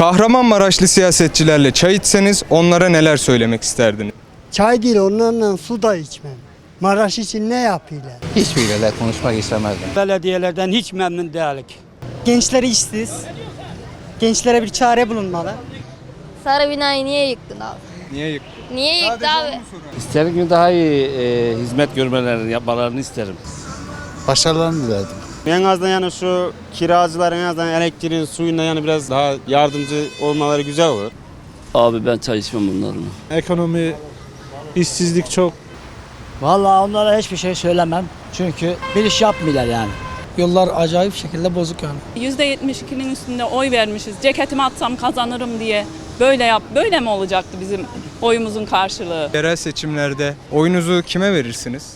Kahramanmaraşlı siyasetçilerle çay içseniz onlara neler söylemek isterdiniz? Çay değil onlarla su da içmem. Maraş için ne yapıyorlar? Hiçbiriyle konuşmak istemezdim. Belediyelerden hiç memnun değilik. Gençler işsiz. Gençlere bir çare bulunmalı. Sarı binayı niye yıktın abi? Niye yıktın? Niye yıktı abi? İsterim ki daha iyi e, hizmet görmelerini, yapmalarını isterim. Başarılarını diledim. En azından yani şu kiracılar en azından elektriğin, suyuna yani biraz daha yardımcı olmaları güzel olur. Abi ben çay içmem bunların. Ekonomi, işsizlik çok. Vallahi onlara hiçbir şey söylemem. Çünkü bir iş yapmıyorlar yani. Yollar acayip şekilde bozuk yani. %72'nin üstünde oy vermişiz. Ceketimi atsam kazanırım diye. Böyle yap, böyle mi olacaktı bizim oyumuzun karşılığı? Yerel seçimlerde oyunuzu kime verirsiniz?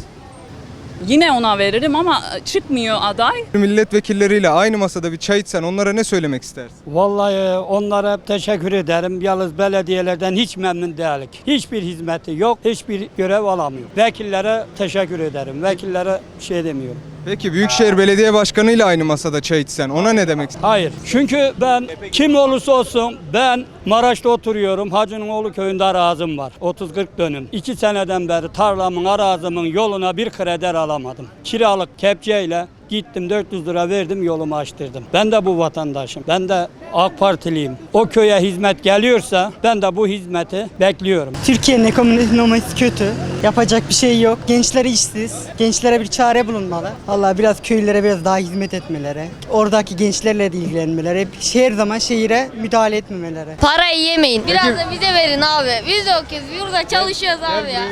Yine ona veririm ama çıkmıyor aday. Milletvekilleriyle aynı masada bir çay içsen onlara ne söylemek istersin? Vallahi onlara teşekkür ederim. Yalnız belediyelerden hiç memnun değilik. Hiçbir hizmeti yok, hiçbir görev alamıyor. Vekillere teşekkür ederim. Vekillere bir şey demiyorum. Peki Büyükşehir Belediye Başkanı ile aynı masada çay içsen ona ne demek? Hayır. Çünkü ben kim olursa olsun ben Maraş'ta oturuyorum. Hacı'nın oğlu köyünde arazim var. 30-40 dönüm. 2 seneden beri tarlamın arazımın yoluna bir kreder alamadım. Kiralık kepçeyle gittim 400 lira verdim yolumu açtırdım. Ben de bu vatandaşım. Ben de AK Partiliyim. O köye hizmet geliyorsa ben de bu hizmeti bekliyorum. Türkiye'nin ekonomisi kötü. Yapacak bir şey yok. Gençler işsiz. Gençlere bir çare bulunmalı. Vallahi biraz köylere biraz daha hizmet etmeleri. Oradaki gençlerle de ilgilenmeleri. Her zaman şehire müdahale etmemeleri. Parayı yemeyin. Biraz da bize verin abi. Biz de okuyoruz. Burada çalışıyoruz abi ya.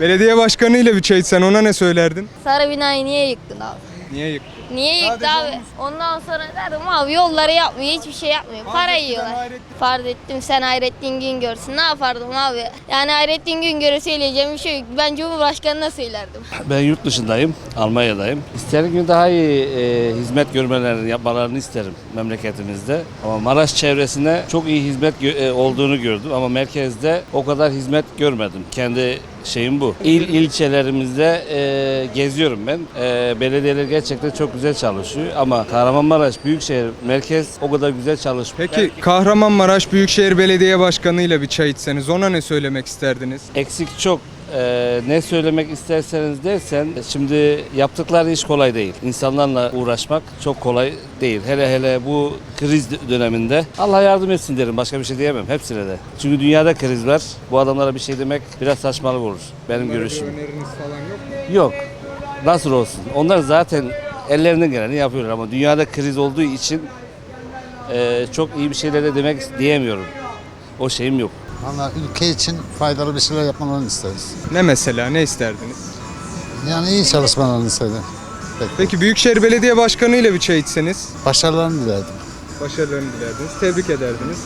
Belediye Başkanı ile bir çay içsen ona ne söylerdin? Sarı binayı niye yıktın abi? Niye yıktın? Niye yıktı abi? Ondan sonra dedim abi yolları yapmıyor, hiçbir şey yapmıyor. Para yiyorlar. Farz ettim sen Hayrettin Güngör'sün. Ne yapardım abi? Yani Hayrettin Güngör'e söyleyeceğim bir şey yok. Ben Cumhurbaşkanı'na söylerdim. Ben yurt dışındayım, Almanya'dayım. İsterim ki daha iyi e, hizmet görmelerini, yapmalarını isterim memleketimizde. Ama Maraş çevresinde çok iyi hizmet gö- e, olduğunu gördüm ama merkezde o kadar hizmet görmedim. Kendi şeyim bu. İl ilçelerimizde e, geziyorum ben. E, belediyeler gerçekten çok güzel çalışıyor ama Kahramanmaraş Büyükşehir merkez o kadar güzel çalışmıyor. Peki Kahramanmaraş Büyükşehir Belediye Başkanı ile bir çay içseniz ona ne söylemek isterdiniz? Eksik çok. Ee, ne söylemek isterseniz dersen şimdi yaptıkları iş kolay değil. İnsanlarla uğraşmak çok kolay değil. Hele hele bu kriz döneminde Allah yardım etsin derim. Başka bir şey diyemem hepsine de. Çünkü dünyada kriz var. Bu adamlara bir şey demek biraz saçmalık olur. Benim görüşüm. öneriniz falan yok mu? Yok. Nasıl olsun? Onlar zaten ellerinden geleni yapıyorlar ama dünyada kriz olduğu için e, çok iyi bir şeyler de demek diyemiyorum. O şeyim yok. Ama ülke için faydalı bir şeyler yapmalarını isteriz. Ne mesela ne isterdiniz? Yani iyi çalışmalarını istedim. Peki Büyükşehir Belediye Başkanı ile bir çay içseniz Başarılarını diledim. başarılarını dilerdiniz, tebrik ederdiniz.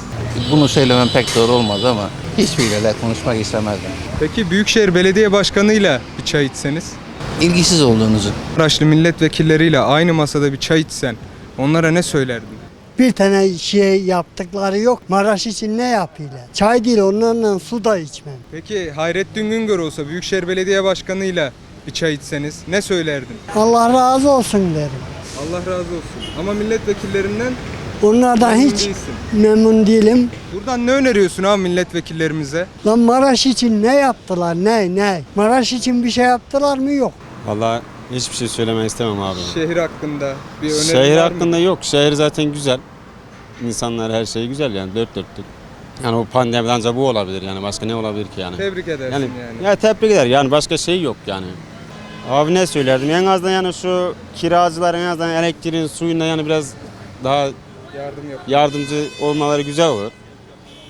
Bunu söylemem pek doğru olmaz ama hiçbiriyle konuşmak istemezdim. Peki Büyükşehir Belediye Başkanı ile bir çay içseniz? İlgisiz olduğunuzu. Maraşlı milletvekilleriyle aynı masada bir çay içsen onlara ne söylerdin? Bir tane şey yaptıkları yok. Maraş için ne yapıyorlar? Çay değil onlarla su da içmem. Peki Hayrettin Güngör olsa Büyükşehir Belediye Başkanı ile bir çay içseniz ne söylerdin? Allah razı olsun derim. Allah razı olsun. Ama milletvekillerinden Onlardan memnun hiç değilsin. memnun değilim. Buradan ne öneriyorsun abi milletvekillerimize? Lan Maraş için ne yaptılar ne ne? Maraş için bir şey yaptılar mı yok. Vallahi hiçbir şey söylemek istemem abi. Şehir hakkında bir öneri Şehir var mı? hakkında yok. Şehir zaten güzel. İnsanlar her şey güzel yani dört dörtlük. Yani o pandemiden ancak bu olabilir yani başka ne olabilir ki yani. Tebrik edersin Yani, yani. ya tebrik eder yani başka şey yok yani. Abi ne söylerdim en azından yani şu kiracılar en azından elektriğin suyuna yani biraz daha Yardım yap. yardımcı olmaları güzel olur.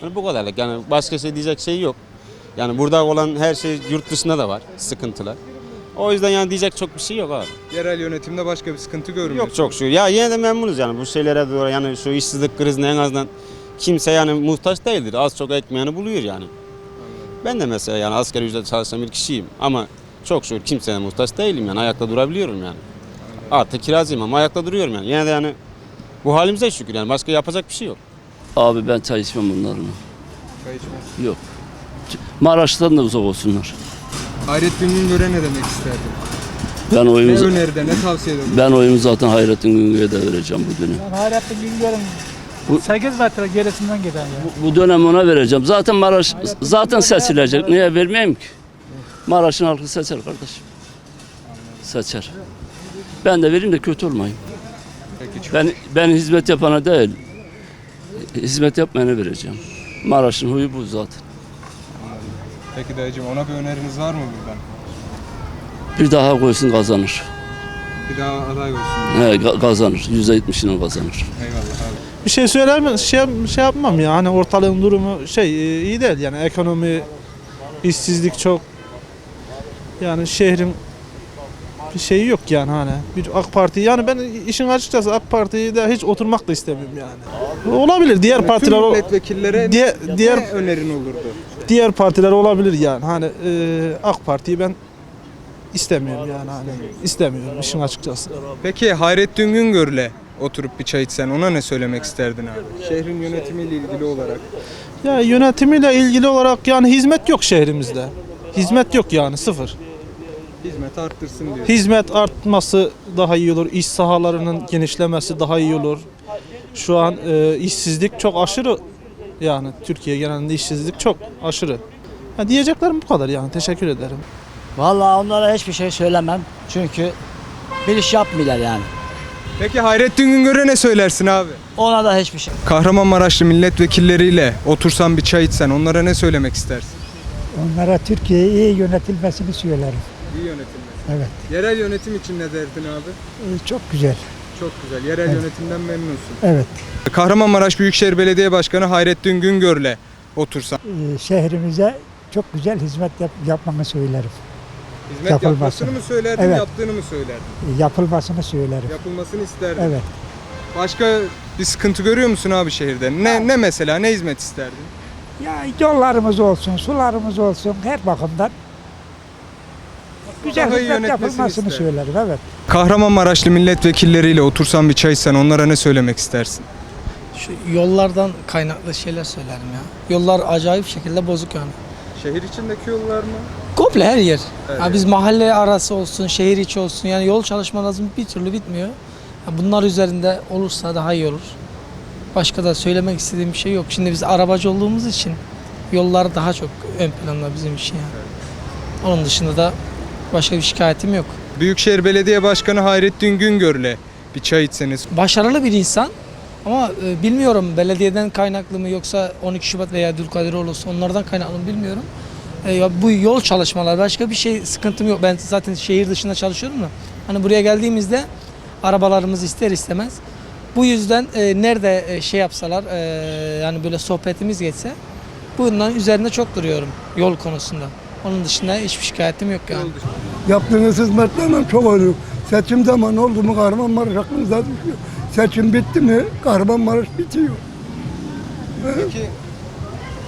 Yani bu kadarlık yani başka şey diyecek şey yok. Yani burada olan her şey yurt dışında da var sıkıntılar. O yüzden yani diyecek çok bir şey yok abi. Yerel yönetimde başka bir sıkıntı görmüyorsun. Yok çok şükür. Ya yine de memnunuz yani bu şeylere doğru yani şu işsizlik krizine en azından kimse yani muhtaç değildir. Az çok ekmeğini buluyor yani. Ben de mesela yani asgari ücret çalışan bir kişiyim ama çok şükür kimseye muhtaç değilim yani ayakta durabiliyorum yani. Artık kiracıyım ama ayakta duruyorum yani. Yine de yani bu halimize şükür yani başka yapacak bir şey yok. Abi ben çay içmem bunların. Çay içmez. Yok. Maraş'tan da uzak olsunlar. Hayrettin Güngör'e ne demek isterdin? Ben Ne oyumu, öneride, ne tavsiyede bulunurdun? ben oyumu zaten Hayrettin Güngör'e de vereceğim bu dönem. Hayrettin Güngör'ün 8 metre gerisinden giden ya. Bu dönem ona vereceğim. Zaten Maraş zaten seçilecek. Niye vermeyeyim ki? Maraş'ın halkı seçer kardeşim. Seçer. Ben de vereyim de kötü olmayayım. Peki, çok- Ben ben hizmet yapana değil. Hizmet yapmayana vereceğim. Maraş'ın huyu bu zaten. Peki dayıcım ona bir öneriniz var mı buradan? Bir daha koysun kazanır. Bir daha aday olsun. He, kazanır. Yüzde yetmişini kazanır. Eyvallah abi. Bir şey söyler mi? Şey, şey yapmam ya. Hani ortalığın durumu şey e, iyi değil yani ekonomi, işsizlik çok. Yani şehrin bir şeyi yok yani hani. Bir AK Parti yani ben işin açıkçası AK Parti'yi de hiç oturmak da istemiyorum yani. Olabilir diğer partiler Tüm o- milletvekillere diğer diğer ne önerin olurdu? Diğer partiler olabilir yani. Hani e, AK Parti'yi ben istemiyorum yani hani istemiyorum işin açıkçası. Peki Hayrettin Güngör'le oturup bir çay içsen ona ne söylemek isterdin abi? Şehrin yönetimiyle ilgili olarak. Ya yönetimiyle ilgili olarak yani hizmet yok şehrimizde. Hizmet yok yani sıfır. Hizmet arttırsın diyor. Hizmet artması daha iyi olur. İş sahalarının genişlemesi daha iyi olur. Şu an e, işsizlik çok aşırı. Yani Türkiye genelinde işsizlik çok aşırı. Ha, diyeceklerim bu kadar yani. Teşekkür ederim. Vallahi onlara hiçbir şey söylemem. Çünkü bir iş yapmıyorlar yani. Peki Hayrettin Güngör'e ne söylersin abi? Ona da hiçbir şey. Kahramanmaraşlı milletvekilleriyle otursan bir çay içsen onlara ne söylemek istersin? Onlara Türkiye'yi iyi yönetilmesini söylerim. İyi yönetilmesi. Evet. Yerel yönetim için ne derdin abi? çok güzel. Çok güzel. Yerel yönetimden memnunsun. Evet. Kahramanmaraş Büyükşehir Belediye Başkanı Hayrettin Güngör'le otursan. şehrimize çok güzel hizmet yapmanı söylerim. Hizmet Yapılması. yapmasını mı söylerdin, Evet. yaptığını mı söylerdin? Yapılmasını söylerim. Yapılmasını isterdin. Evet. Başka bir sıkıntı görüyor musun abi şehirde? Ne ne mesela ne hizmet isterdin? Ya yollarımız olsun, sularımız olsun her bakımdan güzel Daha iyi hizmet yönetmesini yapılmasını ister. söylerim. Evet. Kahramanmaraşlı milletvekilleriyle otursan bir çay içsen onlara ne söylemek istersin? Şu yollardan kaynaklı şeyler söylerim ya. Yollar acayip şekilde bozuk yani. Şehir içindeki yollar mı? Komple her yer. Her Ya yer. biz mahalle arası olsun, şehir içi olsun yani yol çalışmaları bir türlü bitmiyor. Ya bunlar üzerinde olursa daha iyi olur. Başka da söylemek istediğim bir şey yok. Şimdi biz arabacı olduğumuz için yollar daha çok ön planda bizim için yani. Onun dışında da başka bir şikayetim yok. Büyükşehir Belediye Başkanı Hayrettin Güngör'le bir çay içseniz. Başarılı bir insan ama e, bilmiyorum belediyeden kaynaklı mı yoksa 12 Şubat veya Dülkadiroğlu onlardan kaynaklı mı bilmiyorum. E, ya bu yol çalışmalar başka bir şey sıkıntım yok. Ben zaten şehir dışında çalışıyorum da. Hani buraya geldiğimizde arabalarımız ister istemez. Bu yüzden e, nerede e, şey yapsalar e, yani böyle sohbetimiz geçse bundan üzerinde çok duruyorum yol konusunda. Onun dışında hiçbir şikayetim yok yani. Yaptığınız hizmetlerle çok oluyor. Seçim zamanı oldu mu Kahramanmaraş aklınıza düşüyor. Seçim bitti mi Kahramanmaraş bitiyor. Peki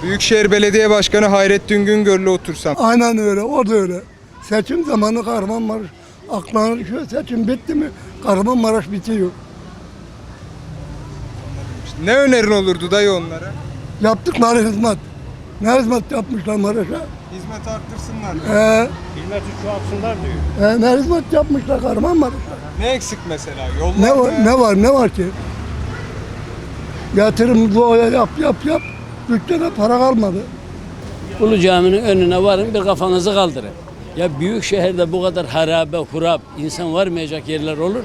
Büyükşehir Belediye Başkanı Hayrettin Güngör'le otursam. Aynen öyle, o da öyle. Seçim zamanı Kahramanmaraş aklına düşüyor. Seçim bitti mi Kahramanmaraş bitiyor. Ne önerin olurdu dayı onlara? Yaptıkları hizmet. Ne hizmet yapmışlar Maraş'a? Hizmet arttırsınlar. Ee, Hizmeti çoğaltsınlar diyor. e, ne hizmet yapmışlar Kahramanmaraş'a? Ne eksik mesela? Yollar Ne var, ne var, ne var ki? Yatırım doğaya yap, yap, yap. Bütçede para kalmadı. Ulu Cami'nin önüne varın bir kafanızı kaldırın. Ya büyük şehirde bu kadar harabe, hurap, insan varmayacak yerler olur. mu?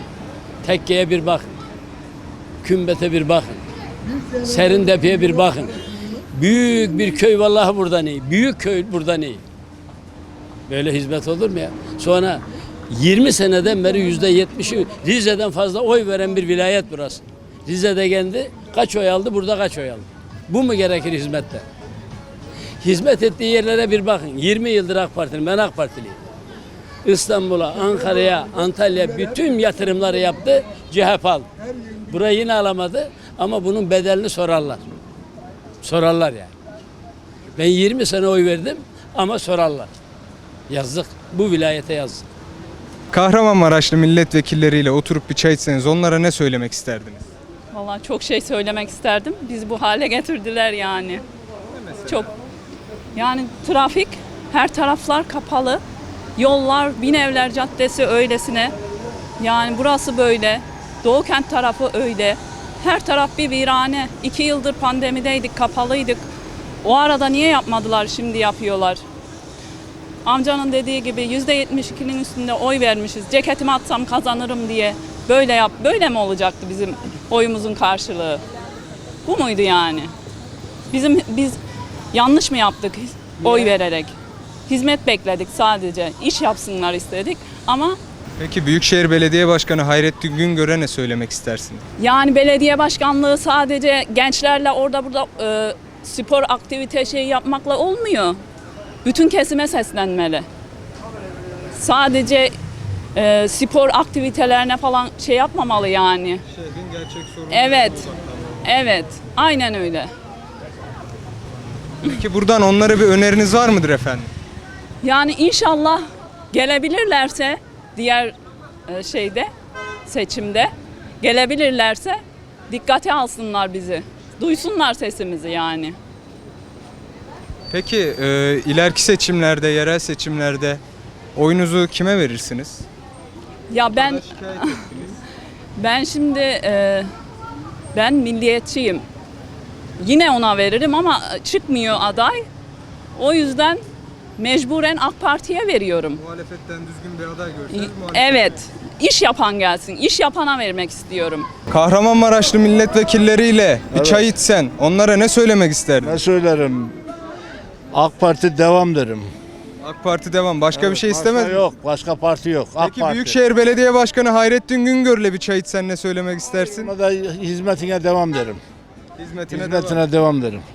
Tekke'ye bir bakın. Kümbete bir bakın. Serindepe'ye bir bakın. Büyük bir köy vallahi buradan iyi. Büyük köy buradan iyi. Böyle hizmet olur mu ya? Sonra 20 seneden beri yüzde yetmişi Rize'den fazla oy veren bir vilayet burası. Rize'de kendi kaç oy aldı, burada kaç oy aldı. Bu mu gerekir hizmette? Hizmet ettiği yerlere bir bakın. 20 yıldır AK Parti'nin, ben AK Partiliyim. İstanbul'a, Ankara'ya, Antalya bütün yatırımları yaptı, CHP aldı. Burayı yine alamadı ama bunun bedelini sorarlar. Sorarlar yani. Ben 20 sene oy verdim ama sorarlar. Yazık. Bu vilayete yazık. Kahramanmaraşlı milletvekilleriyle oturup bir çay içseniz onlara ne söylemek isterdiniz? Vallahi çok şey söylemek isterdim. Bizi bu hale getirdiler yani. Çok. Yani trafik, her taraflar kapalı. Yollar, Binevler Caddesi öylesine. Yani burası böyle. Doğu kent tarafı öyle. Her taraf bir virane. İki yıldır pandemideydik, kapalıydık. O arada niye yapmadılar, şimdi yapıyorlar. Amcanın dediği gibi %72'nin üstünde oy vermişiz. Ceketimi atsam kazanırım diye. Böyle yap, böyle mi olacaktı bizim oyumuzun karşılığı? Bu muydu yani? Bizim biz yanlış mı yaptık oy vererek? Hizmet bekledik sadece. İş yapsınlar istedik ama Peki Büyükşehir Belediye Başkanı Hayrettin Güngör'e ne söylemek istersin? yani belediye başkanlığı sadece gençlerle orada burada e, spor aktivite şey yapmakla olmuyor. Bütün kesime seslenmeli. Sadece e, spor aktivitelerine falan şey yapmamalı yani. Şehrin gerçek sorunu. Evet. Evet. Aynen öyle. Peki buradan onlara bir öneriniz var mıdır efendim? Yani inşallah gelebilirlerse diğer e, şeyde seçimde gelebilirlerse dikkate alsınlar bizi. Duysunlar sesimizi yani. Peki e, ileriki seçimlerde, yerel seçimlerde oyunuzu kime verirsiniz? Ya ben ben şimdi e, ben milliyetçiyim. Yine ona veririm ama çıkmıyor aday. O yüzden mecburen AK Parti'ye veriyorum. Muhalefetten düzgün bir aday görseniz Evet. iş yapan gelsin. İş yapana vermek istiyorum. Kahramanmaraşlı milletvekilleriyle bir çay içsen onlara ne söylemek isterdin? Ne söylerim? AK Parti devam derim. AK Parti devam. Başka bir şey istemez Başka mi? yok. Başka parti yok. AK Peki Parti. Büyükşehir Belediye Başkanı Hayrettin Güngör'le bir çay içsen ne söylemek istersin? Ona da hizmetine devam derim. Hizmetine, devam. Hizmetine devam derim.